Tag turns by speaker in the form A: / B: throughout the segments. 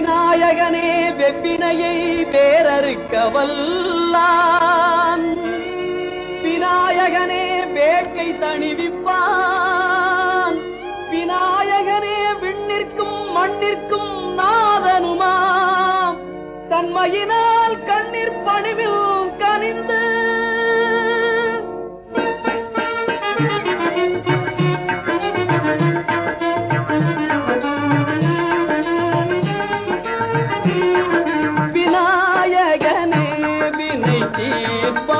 A: விநாயகனே வெப்பினையை வேறறுக்க வல்லான் விநாயகனே வேட்கை தணிவிப்பான். விநாயகனே விண்ணிற்கும் மண்ணிற்கும் நாதனுமாம். தன்மையினால் கண்ணீர் பணிவில் கனிந்து
B: Tito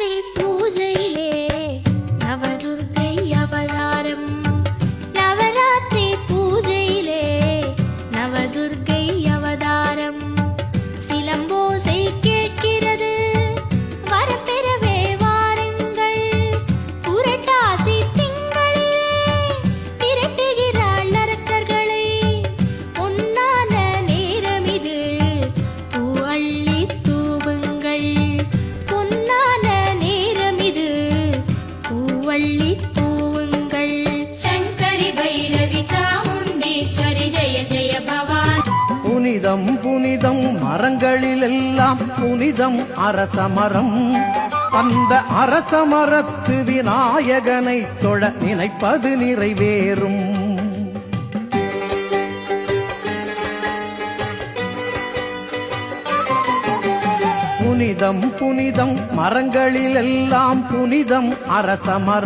B: You.
C: புனிதம் புனிதம் மரங்களிலெல்லாம் புனிதம் அரசமரம் அந்த அரசமரத்து விநாயகனை தொழ நினைப்பது நிறைவேறும். புனிதம் புனிதம் மரங்களிலெல்லாம் புனிதம் அரசமரம்